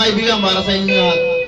kaibigan, para sa inyo lahat.